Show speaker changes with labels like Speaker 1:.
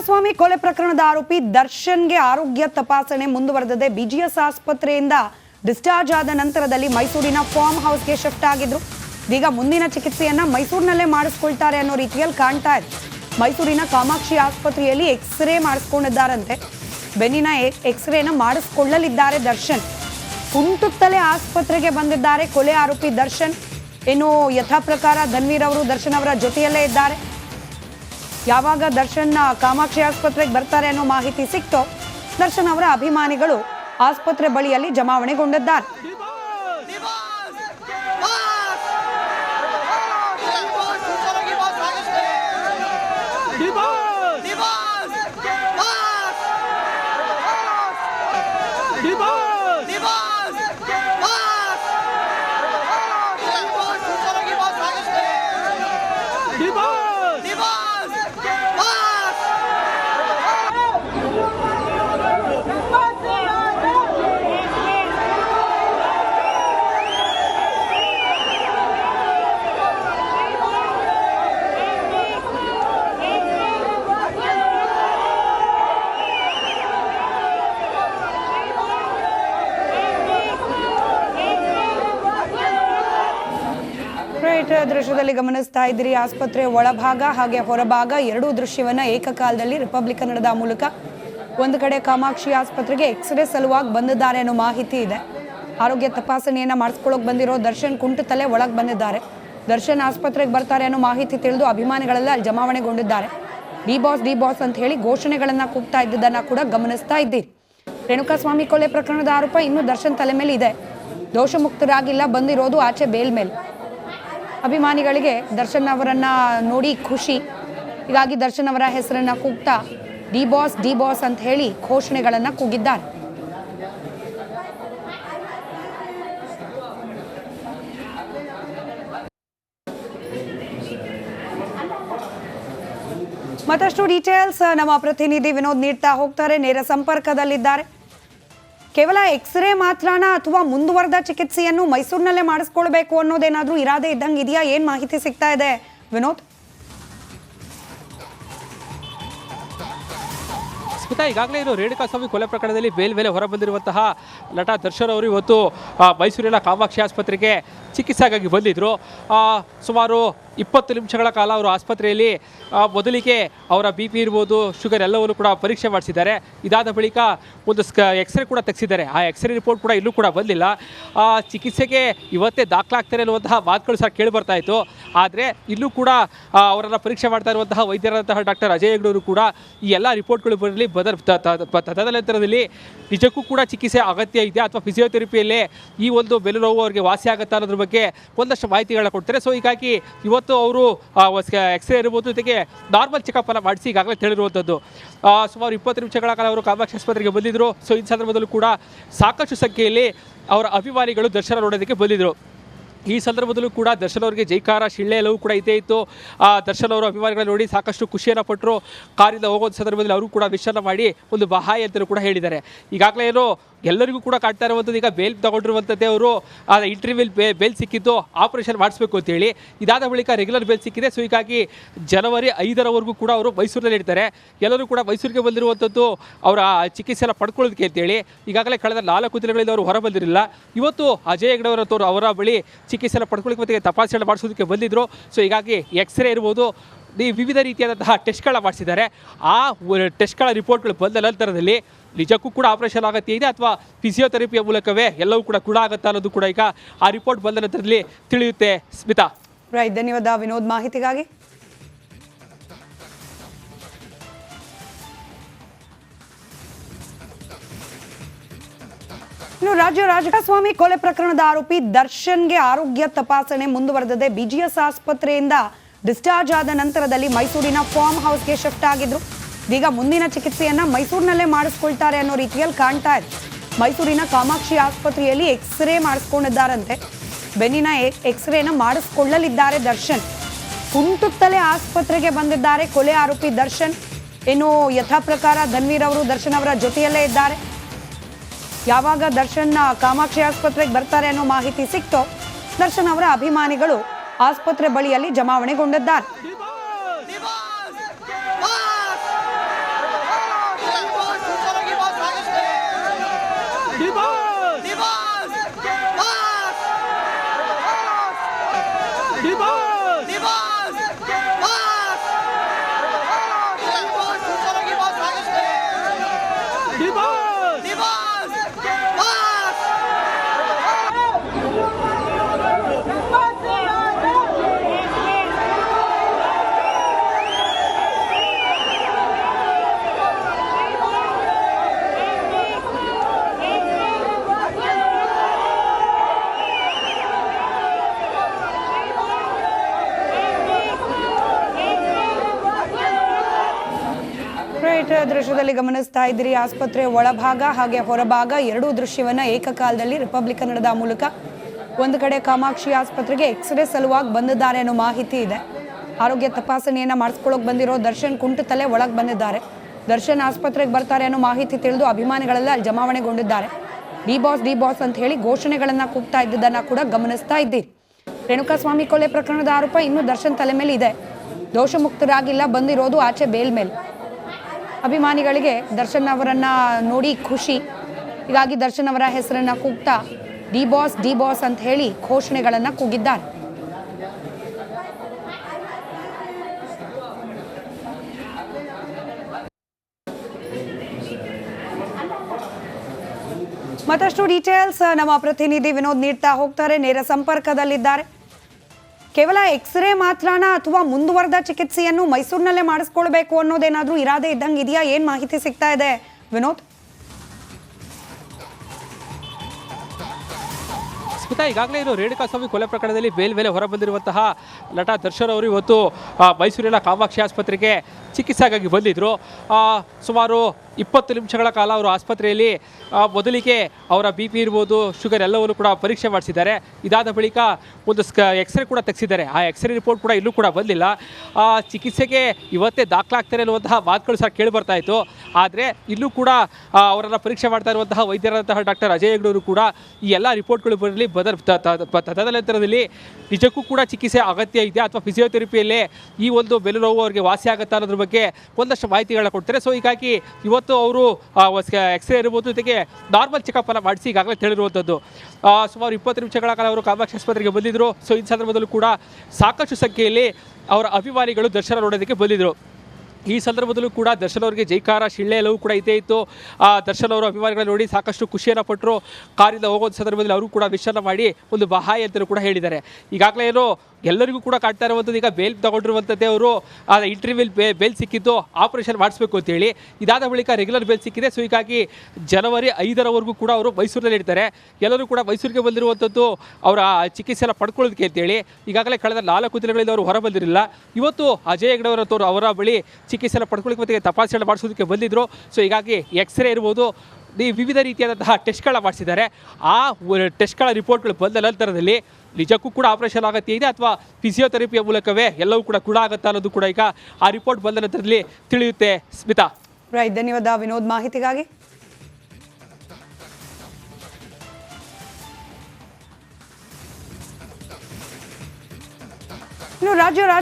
Speaker 1: ರೇಣುಕಾಸ್ವಾಮಿ ಕೊಲೆ ಪ್ರಕರಣದ ಆರೋಪಿ ದರ್ಶನ್ಗೆ ಆರೋಗ್ಯ ತಪಾಸಣೆ ಮುಂದುವರೆದಿದೆ. ಬಿಜಿಎಸ್ ಆಸ್ಪತ್ರೆಯಿಂದ ಡಿಸ್ಚಾರ್ಜ್ ಆದ ನಂತರದಲ್ಲಿ ಮೈಸೂರಿನ ಫಾರ್ಮ್ ಹೌಸ್ಗೆ ಶಿಫ್ಟ್ ಆಗಿದ್ರು. ಈಗ ಮುಂದಿನ ಚಿಕಿತ್ಸೆಯನ್ನ ಮೈಸೂರಿನಲ್ಲೇ ಮಾಡಿಸ್ಕೊಳ್ತಾರೆ ಅನ್ನೋ ರೀತಿಯಲ್ಲಿ ಕಾಣ್ತಾ ಇದೆ. ಮೈಸೂರಿನ ಕಾಮಾಕ್ಷಿ ಆಸ್ಪತ್ರೆಯಲ್ಲಿ ಎಕ್ಸ್ರೇ ಮಾಡಿಸ್ಕೊಂಡಿದ್ದಾರಂತೆ. ಬೆನ್ನಿನ ಎಕ್ಸ್ರೇನ ಮಾಡಿಸ್ಕೊಳ್ಳಲಿದ್ದಾರೆ ದರ್ಶನ್. ಕುಂಟುತ್ತಲೇ ಆಸ್ಪತ್ರೆಗೆ ಬಂದಿದ್ದಾರೆ ಕೊಲೆ ಆರೋಪಿ ದರ್ಶನ್. ಇನ್ನು ಯಥಾ ಪ್ರಕಾರ ಧನ್ವೀರ್ ಅವರು ದರ್ಶನ್ ಅವರ ಜೊತೆಯಲ್ಲೇ ಇದ್ದಾರೆ. ಯಾವಾಗ ದರ್ಶನ್ ಕಾಮಾಕ್ಷಿ ಆಸ್ಪತ್ರೆಗೆ ಬರ್ತಾರೆ ಅನ್ನೋ ಮಾಹಿತಿ ಸಿಕ್ತೋ ದರ್ಶನ್ ಅವರ ಅಭಿಮಾನಿಗಳು ಆಸ್ಪತ್ರೆ ಬಳಿಯಲ್ಲಿ ಜಮಾವಣೆಗೊಂಡಿದ್ದಾರೆ. ರೈಟ್ ದೃಶ್ಯದಲ್ಲಿ ಗಮನಿಸ್ತಾ ಇದ್ದೀರಿ. ಆಸ್ಪತ್ರೆ ಒಳಭಾಗ ಹಾಗೆ ಹೊರಭಾಗ ಎರಡೂ ದೃಶ್ಯವನ್ನ ಏಕಕಾಲದಲ್ಲಿ ರಿಪಬ್ಲಿಕ್ ಕನ್ನಡದ ಮೂಲಕ ಒಂದು ಕಡೆ ಕಾಮಾಕ್ಷಿ ಆಸ್ಪತ್ರೆಗೆ ಎಕ್ಸ್ರೇ ಸಲುವಾಗಿ ಬಂದಿದ್ದಾರೆ ಅನ್ನೋ ಮಾಹಿತಿ ಇದೆ. ಆರೋಗ್ಯ ತಪಾಸಣೆಯನ್ನ ಮಾಡಿಸ್ಕೊಳ್ಳೋಕೆ ಬಂದಿರೋ ದರ್ಶನ್ ಕುಂಟುತ್ತಲೇ ಒಳಗೆ ಬಂದಿದ್ದಾರೆ. ದರ್ಶನ್ ಆಸ್ಪತ್ರೆಗೆ ಬರ್ತಾರೆ ಅನ್ನೋ ಮಾಹಿತಿ ತಿಳಿದು ಅಭಿಮಾನಿಗಳೆಲ್ಲ ಅಲ್ಲಿ ಜಮಾವಣೆಗೊಂಡಿದ್ದಾರೆ. ಡಿ ಬಾಸ್ ಡಿ ಬಾಸ್ ಅಂತ ಹೇಳಿ ಘೋಷಣೆಗಳನ್ನ ಕೂಗ್ತಾ ಇದ್ದಿದ್ದನ್ನ ಕೂಡ ಗಮನಿಸ್ತಾ ಇದ್ದೀರಿ. ರೇಣುಕಾಸ್ವಾಮಿ ಕೊಲೆ ಪ್ರಕರಣದ ಆರೋಪ ಇನ್ನೂ ದರ್ಶನ್ ತಲೆ ಮೇಲೆ ಇದೆ. ದೋಷಮುಕ್ತರಾಗಿಲ್ಲ, ಬಂದಿರೋದು ಆಚೆ ಬೇಲ್ ಮೇಲೆ. ಅಭಿಮಾನಿಗಳಿಗೆ ದರ್ಶನ್ ಅವರನ್ನ ನೋಡಿ ಖುಷಿ. ಹೀಗಾಗಿ ದರ್ಶನ್ ಅವರ ಹೆಸರನ್ನ ಕೂಗ್ತಾ ಡಿ ಬಾಸ್ ಡಿ ಬಾಸ್ ಅಂತ ಹೇಳಿ ಘೋಷಣೆಗಳನ್ನ ಕೂಗಿದ್ದಾರೆ. ಮತ್ತಷ್ಟು ಡೀಟೇಲ್ಸ್ ನಮ್ಮ ಪ್ರತಿನಿಧಿ ವಿನೋದ್ ನೀಡ್ತಾ ಹೋಗ್ತಾರೆ, ನೇರ ಸಂಪರ್ಕದಲ್ಲಿದ್ದಾರೆ. ಕೇವಲ ಎಕ್ಸ್ರೇ ಮಾತ್ರನಾ ಅಥವಾ ಮುಂದುವರೆದ ಚಿಕಿತ್ಸೆಯನ್ನು ಮೈಸೂರಿನಲ್ಲೇ ಮಾಡಿಸ್ಕೊಳ್ಬೇಕು ಅನ್ನೋದೇನಾದ್ರೂ ಇರಾದೆ ಇದ್ದಂಗೆ ಇದೆಯಾ? ಏನ್ ಮಾಹಿತಿ ಸಿಗ್ತಾ ಇದೆ? ವಿನೋದ್?
Speaker 2: ಸ್ಮಿತಾ, ಈಗಾಗಲೇ ಇದು ರೇಣುಕಾಸ್ವಾಮಿ ಕೊಲೆ ಪ್ರಕರಣದಲ್ಲಿ ಬೇಲ್ ಮೇಲೆ ಹೊರಬಂದಿರುವಂತಹ ನಟ ದರ್ಶನ್ ಅವರು ಇವತ್ತು ಮೈಸೂರಿನ ಕಾಮಾಕ್ಷಿ ಆಸ್ಪತ್ರೆಗೆ ಚಿಕಿತ್ಸೆಗಾಗಿ ಬಂದಿದ್ದರು ಸುಮಾರು ಇಪ್ಪತ್ತು ನಿಮಿಷಗಳ ಕಾಲ ಅವರು ಆಸ್ಪತ್ರೆಯಲ್ಲಿ ಮೊದಲಿಗೆ ಅವರ ಬಿ ಪಿ ಇರ್ಬೋದು, ಶುಗರ್ ಎಲ್ಲವನ್ನು ಕೂಡ ಪರೀಕ್ಷೆ ಮಾಡಿಸಿದ್ದಾರೆ. ಇದಾದ ಬಳಿಕ ಒಂದು ಸ್ಕ, ಎಕ್ಸ್ರೇ ಕೂಡ ತೆಗೆಸಿದ್ದಾರೆ. ಆ ಎಕ್ಸ್ರೇ ರಿಪೋರ್ಟ್ ಕೂಡ ಇಲ್ಲೂ ಕೂಡ ಬಂದಿಲ್ಲ. ಚಿಕಿತ್ಸೆಗೆ ಇವತ್ತೇ ದಾಖಲಾಗ್ತಾರೆ ಅನ್ನುವಂತಹ ಮಾತುಗಳು ಸಹ ಕೇಳಿ ಬರ್ತಾ ಇತ್ತು. ಆದರೆ ಇಲ್ಲೂ ಕೂಡ ಅವರನ್ನು ಪರೀಕ್ಷೆ ಮಾಡ್ತಾ ಇರುವಂತಹ ವೈದ್ಯರಾದಂತಹ ಡಾಕ್ಟರ್ ಅಜಯ್ ಹೆಗ್ಡೂರು ಕೂಡ ಈ ಎಲ್ಲ ರಿಪೋರ್ಟ್ಗಳು ಬರಲಿ ಪ- ತದನಂತರದಲ್ಲಿ ನಿಜಕ್ಕೂ ಕೂಡ ಚಿಕಿತ್ಸೆ ಅಗತ್ಯ ಇದೆ ಅಥವಾ ಫಿಸಿಯೋಥೆರಪಿಯಲ್ಲೇ ಈ ಒಂದು ಬೆಲೆ ನೋವು ಅವರಿಗೆ ವಾಸಿ ಆಗುತ್ತಾ ಅನ್ನೋದ್ರ ಬಗ್ಗೆ ಒಂದಷ್ಟು ಮಾಹಿತಿಗಳನ್ನ ಕೊಡ್ತಾರೆ. ಸೊ ಹೀಗಾಗಿ ಇವತ್ತು ಅವರು ಎಕ್ಸ್ರೇ ಇರ್ಬೋದು, ಜೊತೆಗೆ ನಾರ್ಮಲ್ ಚೆಕಪ್ ಎಲ್ಲ ಮಾಡಿಸಿ ಈಗಾಗಲೇ ತಿಳಿರುವಂಥದ್ದು ಸುಮಾರು ಇಪ್ಪತ್ತು ನಿಮಿಷಗಳ ಕಾಲ ಅವರು ಕಾಮಾಕ್ಷಿ ಆಸ್ಪತ್ರೆಗೆ ಬಂದಿದ್ದರು ಸೊ ಈ ಸಂದರ್ಭದಲ್ಲೂ ಕೂಡ ಸಾಕಷ್ಟು ಸಂಖ್ಯೆಯಲ್ಲಿ ಅವರ ಅಭಿಮಾನಿಗಳು ದರ್ಶನ ನೋಡೋದಕ್ಕೆ ಬಂದಿದ್ದರು ಈ ಸಂದರ್ಭದಲ್ಲೂ ಕೂಡ ದರ್ಶನ್ ಅವರಿಗೆ ಜೈಕಾರ ಶಿಳ್ಳೆ ಎಲ್ಲವೂ ಕೂಡ ಇದ್ದೇ ಇತ್ತು. ಆ, ದರ್ಶನ್ ಅವರು ಅಭಿಮಾನಿಗಳನ್ನ ನೋಡಿ ಸಾಕಷ್ಟು ಖುಷಿಯನ್ನು ಪಟ್ಟರು ಕಾರಿಂದ ಹೋಗೋ ಸಂದರ್ಭದಲ್ಲಿ ಅವರು ಕೂಡ ವಿಶ್ರಾಂತ ಮಾಡಿ ಒಂದು ಬಹಾಯಿ ಅಂತಲೂ ಕೂಡ ಹೇಳಿದ್ದಾರೆ. ಈಗಾಗಲೇ ಏನು ಎಲ್ಲರಿಗೂ ಕೂಡ ಕಾಡ್ತಾ ಇರುವಂಥದ್ದು. ಈಗ ಬೇಲ್ ತಗೊಂಡಿರುವಂಥದ್ದೇ ಅವರು, ಆ ಇಂಟರ್ವ್ಯೂಲ್ ಬೇ ಬೇಲ್ ಸಿಕ್ಕಿದ್ದು ಆಪರೇಷನ್ ಮಾಡಿಸ್ಬೇಕು ಅಂತೇಳಿ ಇದಾದ ಬಳಿಕ ರೆಗ್ಯುಲರ್ ಬೇಲ್ ಸಿಕ್ಕಿದೆ. ಸೊ ಹೀಗಾಗಿ ಜನವರಿ ಐದರವರೆಗೂ ಕೂಡ ಅವರು ಮೈಸೂರಿನಲ್ಲಿ ಇರ್ತಾರೆ. ಎಲ್ಲರೂ ಕೂಡ ಮೈಸೂರಿಗೆ ಬಂದಿರುವಂಥದ್ದು ಅವರ ಚಿಕಿತ್ಸೆನ ಪಡ್ಕೊಳ್ಳೋದಕ್ಕೆ ಅಂತೇಳಿ ಈಗಾಗಲೇ ಕಳೆದ ನಾಲ್ಕು ದಿನಗಳಿಂದ ಅವರು ಹೊರ ಬಂದಿರಲಿಲ್ಲ ಇವತ್ತು ಅಜಯ್ ಹೆಗ್ಡವರ ತೋರು ಅವರ ಬಳಿ ಚಿಕಿತ್ಸೆನ ಪಡ್ಕೊಳ್ಳಿಕ್ಕೆ ಮತ್ತೆ ತಪಾಸಣೆ ಮಾಡಿಸೋದಕ್ಕೆ ಬಂದಿದ್ದರು ಸೊ ಹೀಗಾಗಿ ಎಕ್ಸ್ರೇ ಇರ್ಬೋದು ವಿವಿಧ ರೀತಿಯಾದಂತಹ ಟೆಸ್ಟ್ಗಳ ಮಾಡಿಸಿದ್ದಾರೆ. ಆ ಟೆಸ್ಟ್ಗಳ ರಿಪೋರ್ಟ್ಗಳು ಬಂದ ನಂತರದಲ್ಲಿ ನಿಜಕ್ಕೂ ಕೂಡ ಆಪರೇಷನ್ ಆಗತ್ತೆ ಇದೆ ಅಥವಾ ಫಿಸಿಯೋಥೆರಪಿಯ ಮೂಲಕವೇ ಎಲ್ಲವೂ ಕೂಡ ಕೂಡ ಆಗುತ್ತಾ ಅನ್ನೋದು ಕೂಡ ಈಗ ಆ ರಿಪೋರ್ಟ್ ಬಂದ ನಂತರದಲ್ಲಿ ತಿಳಿಯುತ್ತೆ. ಸ್ಮಿತಾ.
Speaker 1: ರೈಟ್, ಧನ್ಯವಾದ ವಿನೋದ್ ಮಾಹಿತಿಗಾಗಿ. ಇನ್ನು ರಾಜ್ಯ ರಾಜಸ್ವಾಮಿ ಕೊಲೆ ಪ್ರಕರಣದ ಆರೋಪಿ ದರ್ಶನ್ಗೆ ಆರೋಗ್ಯ ತಪಾಸಣೆ ಮುಂದುವರೆದಿದೆ. ಬಿಜಿಎಸ್ ಆಸ್ಪತ್ರೆಯಿಂದ ಡಿಸ್ಚಾರ್ಜ್ ಆದ ನಂತರದಲ್ಲಿ ಮೈಸೂರಿನ ಫಾರ್ಮ್ ಹೌಸ್ಗೆ ಶಿಫ್ಟ್ ಆಗಿದ್ರು. ಈಗ ಮುಂದಿನ ಚಿಕಿತ್ಸೆಯನ್ನ ಮೈಸೂರಿನಲ್ಲೇ ಮಾಡಿಸ್ಕೊಳ್ತಾರೆ ಅನ್ನೋ ರೀತಿಯಲ್ಲಿ ಕಾಣ್ತಾ ಇದೆ. ಮೈಸೂರಿನ ಕಾಮಾಕ್ಷಿ ಆಸ್ಪತ್ರೆಯಲ್ಲಿ ಎಕ್ಸ್ರೇ ಮಾಡಿಸ್ಕೊಂಡಿದ್ದಾರಂತೆ. ಬೆನ್ನಿನ ಎಕ್ಸ್ರೇನ ಮಾಡಿಸ್ಕೊಳ್ಳಲಿದ್ದಾರೆ ದರ್ಶನ್. ಕುಂಟುತ್ತಲೇ ಆಸ್ಪತ್ರೆಗೆ ಬಂದಿದ್ದಾರೆ ಕೊಲೆ ಆರೋಪಿ ದರ್ಶನ್. ಇನ್ನು ಯಥಾ ಪ್ರಕಾರ ಧನ್ವೀರ್ ಅವರು ದರ್ಶನ್ ಅವರ ಜೊತೆಯಲ್ಲೇ ಇದ್ದಾರೆ. ಯಾವಾಗ ದರ್ಶನ್ ಕಾಮಾಕ್ಷಿ ಆಸ್ಪತ್ರೆಗೆ ಬರ್ತಾರೆ ಅನ್ನೋ ಮಾಹಿತಿ ಸಿಕ್ತೋ, ದರ್ಶನ್ ಅವರ ಅಭಿಮಾನಿಗಳು ಆಸ್ಪತ್ರೆ ಬಳಿಯಲ್ಲಿ ಜಮಾವಣೆಗೊಂಡಿದ್ದಾರೆ Keep! ರೈಟ್ ದೃಶ್ಯದಲ್ಲಿ ಗಮನಿಸ್ತಾ ಇದ್ದೀರಿ. ಆಸ್ಪತ್ರೆ ಒಳಭಾಗ ಹಾಗೆ ಹೊರಭಾಗ ಎರಡೂ ದೃಶ್ಯವನ್ನ ಏಕಕಾಲದಲ್ಲಿ ರಿಪಬ್ಲಿಕ್ ಕನ್ನಡದ ಮೂಲಕ ಒಂದು ಕಡೆ ಕಾಮಾಕ್ಷಿ ಆಸ್ಪತ್ರೆಗೆ ಎಕ್ಸ್ರೇ ಸಲುವಾಗಿ ಬಂದಿದ್ದಾರೆ ಅನ್ನೋ ಮಾಹಿತಿ ಇದೆ. ಆರೋಗ್ಯ ತಪಾಸಣೆಯನ್ನ ಮಾಡಿಸ್ಕೊಳ್ಳೋಕೆ ಬಂದಿರೋ ದರ್ಶನ್ ಕುಂಟುತ್ತಲೇ ಒಳಗೆ ಬಂದಿದ್ದಾರೆ. ದರ್ಶನ್ ಆಸ್ಪತ್ರೆಗೆ ಬರ್ತಾರೆ ಅನ್ನೋ ಮಾಹಿತಿ ತಿಳಿದು ಅಭಿಮಾನಿಗಳೆಲ್ಲ ಅಲ್ಲಿ ಜಮಾವಣೆಗೊಂಡಿದ್ದಾರೆ. ಡಿ ಬಾಸ್ ಡಿ ಬಾಸ್ ಅಂತ ಹೇಳಿ ಘೋಷಣೆಗಳನ್ನ ಕೂಗ್ತಾ ಇದ್ದಿದ್ದನ್ನ ಕೂಡ ಗಮನಿಸ್ತಾ ಇದ್ದೀರಿ. ರೇಣುಕಾಸ್ವಾಮಿ ಕೊಲೆ ಪ್ರಕರಣದ ಆರೋಪ ಇನ್ನೂ ದರ್ಶನ್ ತಲೆ ಮೇಲೆ ಇದೆ. ದೋಷಮುಕ್ತರಾಗಿಲ್ಲ, ಬಂದಿರೋದು ಆಚೆ ಬೇಲ್ ಮೇಲೆ. ಅಭಿಮಾನಿಗಳಿಗೆ ದರ್ಶನ್ ಅವರನ್ನ ನೋಡಿ ಖುಷಿ. ಹೀಗಾಗಿ ದರ್ಶನ್ ಅವರ ಹೆಸರನ್ನ ಕೂಗ್ತಾ ಡಿ ಬಾಸ್ ಡಿ ಬಾಸ್ ಅಂತ ಹೇಳಿ ಘೋಷಣೆಗಳನ್ನ ಕೂಗಿದ್ದಾರೆ. ಮತ್ತಷ್ಟು ಡೀಟೇಲ್ಸ್ ನಮ್ಮ ಪ್ರತಿನಿಧಿ ವಿನೋದ್ ನೀಡ್ತಾ ಹೋಗ್ತಾರೆ, ನೇರ ಸಂಪರ್ಕದಲ್ಲಿದ್ದಾರೆ. ಕೇವಲ ಎಕ್ಸ್ರೇ ಮಾತ್ರನಾ ಅಥವಾ ಮುಂದುವರೆದ ಚಿಕಿತ್ಸೆಯನ್ನು ಮೈಸೂರಿನಲ್ಲೇ ಮಾಡಿಸ್ಕೊಳ್ಬೇಕು ಅನ್ನೋದೇನಾದ್ರೂ ಇರಾದೆ ಇದ್ದಂಗೆ ಇದೆಯಾ ಏನು ಮಾಹಿತಿ ಸಿಗ್ತಾ ಇದೆ? ವಿನೋದ್?
Speaker 2: ಸ್ಮಿತಾ, ಈಗಾಗಲೇ ಇದು ರೇಣುಕಾಸ್ವಾಮಿ ಕೊಲೆ ಪ್ರಕರಣದಲ್ಲಿ ಬೇಲ್ ಮೇಲೆ ಹೊರಬಂದಿರುವಂತಹ ನಟ ದರ್ಶನ್ ಅವರು ಇವತ್ತು ಮೈಸೂರಿನ ಕಾಮಾಕ್ಷಿ ಆಸ್ಪತ್ರೆಗೆ ಚಿಕಿತ್ಸೆಗಾಗಿ ಬಂದಿದ್ದರು ಸುಮಾರು ಇಪ್ಪತ್ತು ನಿಮಿಷಗಳ ಕಾಲ ಅವರು ಆಸ್ಪತ್ರೆಯಲ್ಲಿ ಮೊದಲಿಗೆ ಅವರ ಬಿ ಪಿ ಇರ್ಬೋದು, ಶುಗರ್ ಎಲ್ಲವನ್ನು ಕೂಡ ಪರೀಕ್ಷೆ ಮಾಡಿಸಿದ್ದಾರೆ. ಇದಾದ ಬಳಿಕ ಒಂದು ಸ್ಕ ಎಕ್ಸ್ರೇ ಕೂಡ ತೆಗೆಸಿದ್ದಾರೆ. ಆ ಎಕ್ಸ್ರೇ ರಿಪೋರ್ಟ್ ಕೂಡ ಇಲ್ಲೂ ಕೂಡ ಬಂದಿಲ್ಲ. ಚಿಕಿತ್ಸೆಗೆ ಇವತ್ತೇ ದಾಖಲಾಗ್ತಾರೆ ಅನ್ನುವಂತಹ ಮಾತುಗಳು ಸಹ ಕೇಳಿ ಬರ್ತಾ ಇತ್ತು. ಆದರೆ ಇಲ್ಲೂ ಕೂಡ ಅವರನ್ನು ಪರೀಕ್ಷೆ ಮಾಡ್ತಾ ಇರುವಂತಹ ವೈದ್ಯರಾದಂತಹ ಡಾಕ್ಟರ್ ಅಜಯ್ ಹೆಗ್ಡೂರು ಕೂಡ ಈ ಎಲ್ಲ ರಿಪೋರ್ಟ್ಗಳು ಬರಲಿ ಬದಲ್ ತದನಂತರದಲ್ಲಿ ನಿಜಕ್ಕೂ ಕೂಡ ಚಿಕಿತ್ಸೆ ಅಗತ್ಯ ಇದೆ. ಅಥವಾ ಫಿಸಿಯೋಥೆರಪಿಯಲ್ಲೇ ಈ ಒಂದು ಬೆಲೆ ನೋವು ಅವರಿಗೆ ವಾಸಿ ಆಗುತ್ತಾ ಅನ್ನೋದ್ರ ಬಗ್ಗೆ ಒಂದಷ್ಟು ಮಾಹಿತಿಗಳನ್ನ ಕೊಡ್ತಾರೆ. ಸೊ ಹೀಗಾಗಿ ಇವತ್ತು ಅವರು ಎಕ್ಸ್ರೇ ಇರ್ಬೋದು, ಜೊತೆಗೆ ನಾರ್ಮಲ್ ಚೆಕಪ್ ಎಲ್ಲ ಮಾಡಿಸಿ ಈಗಾಗಲೇ ತಿಳಿರುವಂಥದ್ದು ಸುಮಾರು ಇಪ್ಪತ್ತು ನಿಮಿಷಗಳ ಕಾಲ ಅವರು ಕಾಮಾಕ್ಷಿ ಆಸ್ಪತ್ರೆಗೆ ಬಂದಿದ್ದರು ಸೊ ಈ ಸಂದರ್ಭದಲ್ಲೂ ಕೂಡ ಸಾಕಷ್ಟು ಸಂಖ್ಯೆಯಲ್ಲಿ ಅವರ ಅಭಿಮಾನಿಗಳು ದರ್ಶನ ನೋಡೋದಕ್ಕೆ ಬಂದಿದ್ದರು ಈ ಸಂದರ್ಭದಲ್ಲೂ ಕೂಡ ದರ್ಶನ್ ಅವರಿಗೆ ಜೈಕಾರ, ಶಿಳ್ಳೆ ಎಲ್ಲವೂ ಕೂಡ ಇದ್ದೇ ಇತ್ತು. ಆ, ದರ್ಶನ್ ಅವರು ಅಭಿಮಾನಿಗಳನ್ನ ನೋಡಿ ಸಾಕಷ್ಟು ಖುಷಿಯನ್ನು ಪಟ್ಟರು ಕಾರಿಂದ ಹೋಗೋ ಸಂದರ್ಭದಲ್ಲಿ ಅವರು ಕೂಡ ವಿಷಯನ ಮಾಡಿ ಒಂದು ಬಹಾಯಿ ಅಂತಲೂ ಕೂಡ ಹೇಳಿದ್ದಾರೆ. ಈಗಾಗಲೇ ಏನು ಎಲ್ಲರಿಗೂ ಕೂಡ ಕಾಡ್ತಾ ಇರುವಂಥದ್ದು. ಈಗ ಬೇಲ್ ತಗೊಂಡಿರುವಂಥದ್ದೇ ಅವರು, ಆ ಇಂಟರ್ವ್ಯೂಲ್ ಬೇ ಬೇಲ್ ಸಿಕ್ಕಿದ್ದು ಆಪರೇಷನ್ ಮಾಡಿಸ್ಬೇಕು ಅಂತೇಳಿ ಇದಾದ ಬಳಿಕ ರೆಗ್ಯುಲರ್ ಬೇಲ್ ಸಿಕ್ಕಿದೆ. ಸೊ ಹೀಗಾಗಿ ಜನವರಿ ಐದರವರೆಗೂ ಕೂಡ ಅವರು ಮೈಸೂರಿನಲ್ಲಿ ಇರ್ತಾರೆ. ಎಲ್ಲರೂ ಕೂಡ ಮೈಸೂರಿಗೆ ಬಂದಿರುವಂಥದ್ದು ಅವರ ಚಿಕಿತ್ಸೆ ಎಲ್ಲ ಪಡ್ಕೊಳ್ಳೋದಕ್ಕೆ ಅಂತೇಳಿ ಈಗಾಗಲೇ ಕಳೆದ ನಾಲ್ಕು ದಿನಗಳಿಂದ ಅವರು ಹೊರ ಬಂದಿರಲಿಲ್ಲ ಇವತ್ತು ಅಜಯ್ ಹೆಗ್ಡೆ ತೋರು, ಅವರ ಬಳಿ ಚಿಕಿತ್ಸೆ ಎಲ್ಲ ಪಡ್ಕೊಳ್ಳಿಕ್ಕೆ ಮತ್ತೆ ತಪಾಸಣೆ ಮಾಡಿಸೋದಕ್ಕೆ ಬಂದಿದ್ದರು ಸೊ ಹೀಗಾಗಿ ಎಕ್ಸ್ರೇ ಇರ್ಬೋದು. ಈ ವಿವಿಧ ರೀತಿಯಾದಂತಹ ಟೆಸ್ಟ್ಗಳ ಮಾಡಿಸಿದ್ದಾರೆ. ಆ ಟೆಸ್ಟ್ಗಳ ರಿಪೋರ್ಟ್ಗಳು ಬಂದ ನಂತರದಲ್ಲಿ ನಿಜಕ್ಕೂ ಕೂಡ ಆಪರೇಷನ್ ಆಗತ್ತೆ ಇದೆ ಅಥವಾ ಫಿಸಿಯೋಥೆರಪಿಯ ಮೂಲಕವೇ ಎಲ್ಲವೂ ಕೂಡ ಕೂಡ ಆಗುತ್ತಾ ಅನ್ನೋದು ಕೂಡ ಈಗ ಆ ರಿಪೋರ್ಟ್ ಬಂದ ನಂತರದಲ್ಲಿ ತಿಳಿಯುತ್ತೆ. ಸ್ಮಿತಾ.
Speaker 1: ರೈಟ್ ಧನ್ಯವಾದ. ವಿನೋದ್, ಮಾಹಿತಿಗಾಗಿ. ರಾಜ್ಯ ರಾಜ